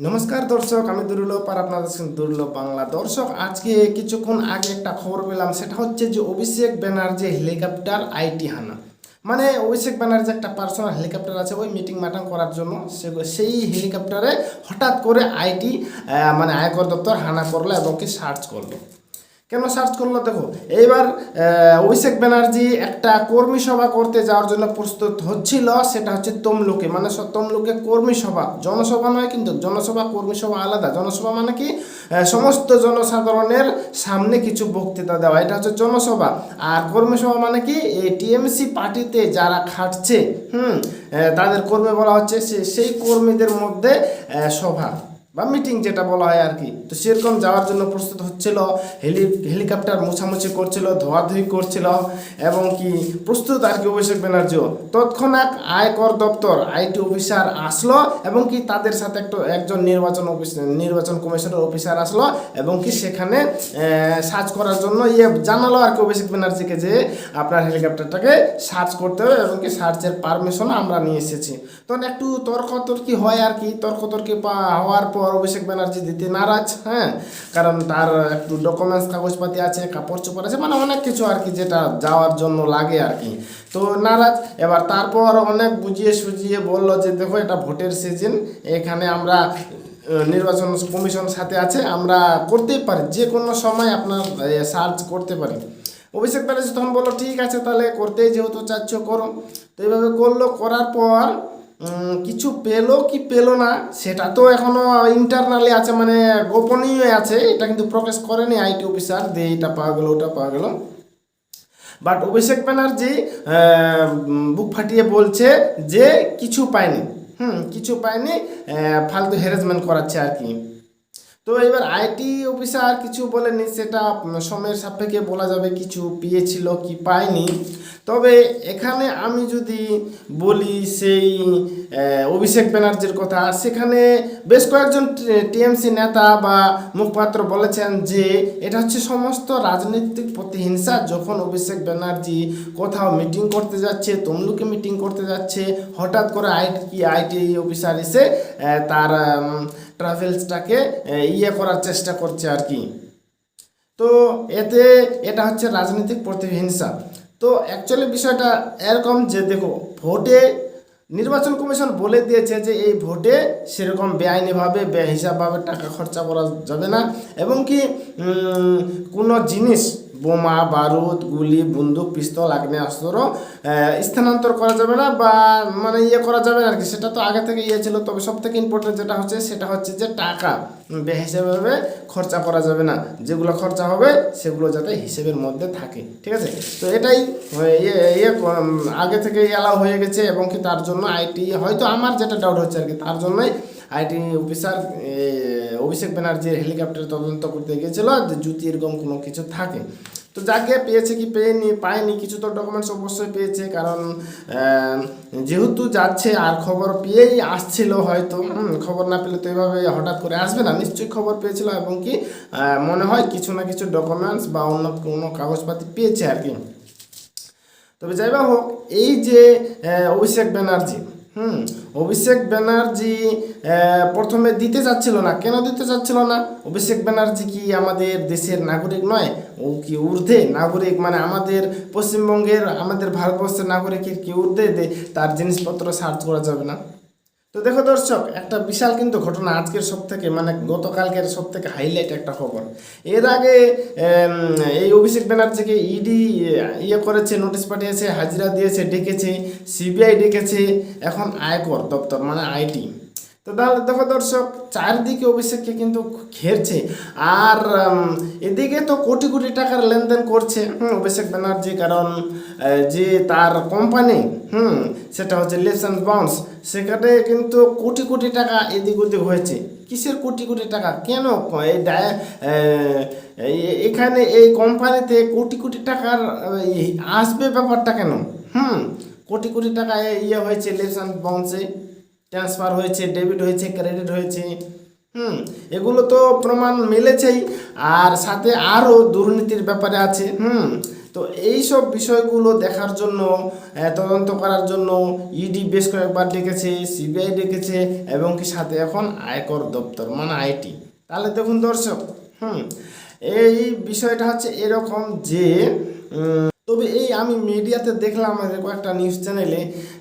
নমস্কার দর্শক, আমি দুর্লভ দেখছেন দুর্লভ বাংলা। দর্শক, আজকে কিছুক্ষণ আগে একটা খবর পেলাম, সেটা হচ্ছে যে অভিষেক ব্যানার্জি হেলিকপ্টার আইটি হানা। মানে অভিষেক ব্যানার্জি একটা পার্সোনাল হেলিকপ্টার আছে, ওই মিটিং মাটাং করার জন্য সে- সেই হেলিকপ্টারে হঠাৎ করে আইটি মানে আয়কর দপ্তর হানা করল এবং কি সার্চ করল। কেন সার্চ করল? দেখো, এইবার অভিষেক ব্যানার্জি একটা কর্মী সভা করতে যাওয়ার জন্য প্রস্তুত হচ্ছিল, সেটা হচ্ছে তমলুকে। মানে তমলুকে কর্মী সভা। জনসভা নয় কিন্তু জনসভা কর্মী সভা আলাদা। জনসভা মানে কি? সমস্ত জনসাধারণের সামনে কিছু বক্তৃতা দেওয়া। এটা হচ্ছে জনসভা। আর কর্মী সভা মানে কি? এই টিএমসি পার্টিতে যারা খাটছে, হুম তাদের কর্মী বলা হচ্ছে সেই কর্মীদের মধ্যে সভা। বা মিটিং যেটা বলা হয় আর কি। তো সেরকম যাওয়ার জন্য প্রস্তুত হচ্ছিল, হেলি, হেলিকপ্টার মোছামুছি করছিল, ধোয়াধুয়ি করছিল এবং কি প্রস্তুত আর কি অভিষেক ব্যানার্জিও। তৎক্ষণাৎ আয়কর দপ্তর, আইটি অফিসার আসলো এবং কি তাদের সাথে একটা একজন নির্বাচন অফিস, নির্বাচন কমিশনের অফিসার আসলো এবং কি সেখানে সার্চ করার জন্য ইয়ে জানালো আর কি অভিষেক ব্যানার্জিকে যে আপনার হেলিকপ্টারটাকে সার্চ করতে হবে এবং কি সার্চের পারমিশন আমরা নিয়ে এসেছি। তখন একটু তর্কতর্কি হয় আর কি, তর্কতর্কি হওয়ার পর অভিষেক ব্যানার্জি দিতে নারাজ হ্যাঁ? কারণ তার একটু ডকুমেন্টস কাগজপাতি আছে, কাপড় চোপড় আছে মানে অনেক কিছু আর কি যেটা যাওয়ার জন্য লাগে আর কি। তো নারাজ, এবার তারপর অনেক বুঝিয়ে সুঝিয়ে বলল যে, দেখো, এটা ভোটের সিজন এখানে আমরা নির্বাচন কমিশন সাথে আছে, আমরা করতেই পারি যে কোনো সময় আপনার সার্চ করতে পারি। অভিষেক ব্যানার্জি তখন বলল, ঠিক আছে, তাহলে করতেই যেহেতু চাচ্ছ, করো। তো এইভাবে করল, করার পর কিছু পেল কি পেল না, সেটা তো এখনও ইন্টারনালি আছে মানে গোপনীয় আছে, এটা কিন্তু প্রকাশ করেনি আইটি অফিসার যে এটা পাওয়া গেল, ওটা পাওয়া গেল। বাট অভিষেক ব্যানার্জি বুক ফাটিয়ে বলছে যে কিছু পায়নি, হুম, কিছু পায়নি ফালতু হ্যারাসমেন্ট করাচ্ছে আর কি। তো এবার আইটি অফিসার কিছু বলেনি, সেটা সময়ের সাপেক্ষে বলা যাবে কিছু পেয়েছিল কি পায়নি। তবে এখানে আমি যদি বলি সেই অভিষেক ব্যানার্জির কথা সেখানে বেশ কয়েকজন টিএমসি নেতা বা মুখপাত্র বলেছেন যে এটা হচ্ছে সমস্ত রাজনৈতিক প্রতিহিংসা যখন অভিষেক ব্যানার্জি কোথাও মিটিং করতে যাচ্ছে, তমলুকে মিটিং করতে যাচ্ছে, হঠাৎ করে আইটি আইটি অফিসার এসে তার ট্রাভেলসটাকে ইয়ে করার চেষ্টা করছে আর কি। তো এতে, এটা হচ্ছে রাজনৈতিক প্রতিহিংসা। তো অ্যাকচুয়ালি বিষয়টা এরকম যে দেখো, ভোটে নির্বাচন কমিশন বলে দিয়েছে যে এই ভোটে সেরকম বেআইনিভাবে, বেহিসাবভাবে টাকা খরচা করা যাবে না এবং কি কোনো জিনিস বোমা, বারুদ, গুলি, বন্দুক, পিস্তল, আগ্নেয়াস্ত্র স্থানান্তর করা যাবে না বা মানে ইয়ে করা যাবে না আর কি। সেটা তো আগে থেকে ইয়ে ছিল। তবে সব থেকে ইম্পর্টেন্ট যেটা হচ্ছে, সেটা হচ্ছে যে টাকা। বেহিসাবে খরচা করা যাবে না। যেগুলো খরচা হবে, সেগুলো যাতে হিসেবের মধ্যে থাকে। ঠিক আছে? তো এটাই ইয়ে ইয়ে আগে থেকে এলাও হয়ে গেছে এবং কি তার জন্য আইটি, হয়তো আমার যেটা ডাউট হচ্ছে আর কি, তার জন্যই আইটি অফিসার অভিষেক ব্যানার্জির হেলিকপ্টার তদন্ত করতে গিয়েছিল যে জুতি এরকম কোনো কিছু থাকে। তো যাকে পেয়েছে কি পেয়নি, পায়নি, কিছু তো ডকুমেন্টস অবশ্যই পেয়েছে, কারণ যেহেতু যাচ্ছে, আর খবর পেয়েই আসছিল হয়তো খবর না পেলে তো এভাবে হঠাৎ করে আসবে না, নিশ্চয়ই খবর পেয়েছিল এবং কি মনে হয় কিছু না কিছু ডকুমেন্টস বা অন্য কোনো কাগজপাতি পেয়েছে আর কি। তবে যাই হোক, এই যে অভিষেক ব্যানার্জি হুম, অভিষেক ব্যানার্জি প্রথমে দিতে চাচ্ছিল না। কেন দিতে চাচ্ছিল না? অভিষেক ব্যানার্জি কি আমাদের দেশের নাগরিক নয়? ও কি ঊর্ধ্বে? নাগরিক মানে আমাদের পশ্চিমবঙ্গের, আমাদের ভারতবর্ষের নাগরিকের কি ঊর্ধ্বে? তার জিনিসপত্র সার্চ করা যাবে না। তো দেখো দর্শক, একটা বিশাল কিন্তু ঘটনা আজকের সব থেকে মানে গতকালকের সব থেকে হাইলাইট একটা খবর। এর আগে এই অভিষেক ব্যানার্জিকে ইডি ইয়ে করেছে নোটিশ পাঠিয়েছে, হাজিরা দিয়েছে, ডেকেছে সিবিআই ডেকেছে, এখন আয়কর দপ্তর মানে আইটি তো দেখো দর্শক চারদিকে অভিষেককে কিন্তু ঘেরছে। আর এদিকে তো কোটি কোটি টাকার লেনদেন করছে হুম, অভিষেক ব্যানার্জি। কারণ যে তার কোম্পানি হুম সেটা হচ্ছে লেসন বাউন্স সেখানে কিন্তু কোটি কোটি টাকা এদিক ওদিক হয়েছে। কিসের কোটি কোটি টাকা? কেন এই এখানে এই কোম্পানিতে কোটি কোটি টাকার আসবে ব্যাপারটা কেন? হুম কোটি কোটি টাকা ইয়ে হয়েছে লেসন বাউন্সে ট্রান্সফার হয়েছে ডেবিট হয়েছে ক্রেডিট হয়েছে, হুম, এগুলো তো প্রমাণ মিলেছেই। আর সাথে আরও দুর্নীতির ব্যাপারে আছে, হুম, তো এই সব বিষয়গুলো দেখার জন্য তদন্ত করার জন্য ইডি বেশ কয়েকবার ডেকেছে সিবিআই ডেকেছে, এবং কি সাথে এখন আয়কর দপ্তর মানে আইটি তাহলে দেখুন দর্শক, হুম, এই বিষয়টা হচ্ছে এরকম যে তবে এই আমি মিডিয়াতে দেখলাম কয়েকটা নিউজ চ্যানেলে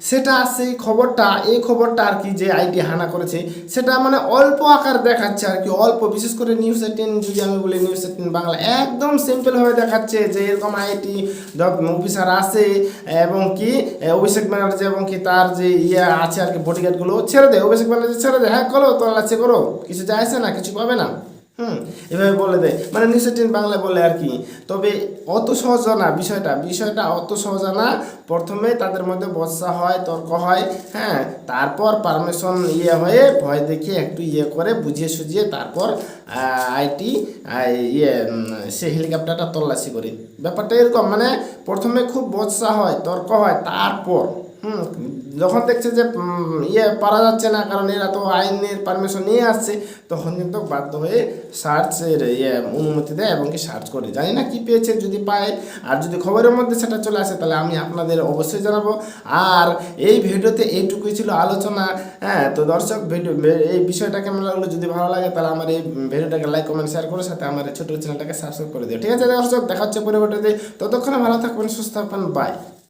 সেটা সেই খবরটা, এই খবরটা আর কি যে আইটি হানা করেছে, সেটা মানে অল্প আকার দেখাচ্ছে আর কি। অল্প বিশেষ করে নিউজ এইটিন যদি আমি বলি নিউজ এইটিন বাংলা, একদম সিম্পলভাবে দেখাচ্ছে যে এরকম আইটি অফিসার আসে এবং কি, অভিষেক ব্যানার্জি এবং কি তার যে ইয়ে আছে আর কি বডিগার্ডগুলো ছেড়ে দেয়। অভিষেক ব্যানার্জি ছেড়ে দেয় হ্যাঁ করো তোর করো, কিছু যায় আসে না, কিছু পাবে না। হুম, এভাবে বলে দেয়। মানে নিউজ এইটিন বাংলায় বলে আর কি। তবে অত সহজ না বিষয়টা। বিষয়টা অত সহজ না। প্রথমে তাদের মধ্যে বর্ষা হয়, তর্ক হয় হ্যাঁ তারপর পারমিশন ইয়ে হয়ে ভয় দেখিয়ে একটু ইয়ে করে, বুঝিয়ে সুঝিয়ে তারপর আইটি ইয়ে সে হেলিকপ্টারটা তল্লাশি করে। ব্যাপারটা এরকম মানে প্রথমে খুব বর্ষা হয়, তর্ক হয়, তারপর, হুম যখন দেখছে যে ইয়ে পারা যাচ্ছে না, কারণ এরা তো আইনের পারমিশন নিয়ে আসছে, তখন কিন্তু বাধ্য হয়ে সার্চের ইয়ে অনুমতি দেয় এবং কি সার্চ করে। জানি না কি পেয়েছে যদি পায়, আর যদি খবরের মধ্যে সেটা চলে আসে, তাহলে আমি আপনাদের অবশ্যই জানাব। আর এই ভিডিওতে এইটুকুই ছিল আলোচনা হ্যাঁ তো দর্শক, ভিডিও এই বিষয়টা কেমন লাগল যদি ভালো লাগে, তাহলে আমার এই ভিডিওটাকে লাইক কমেন্ট শেয়ার করে সাথে আমার ছোটো চ্যানেলটাকে সাবস্ক্রাইব করে দিও। ঠিক আছে দর্শক, দেখা হচ্ছে পরবর্তীতে। ততক্ষণে ভালো থাকবেন সুস্থ থাকবেন বাই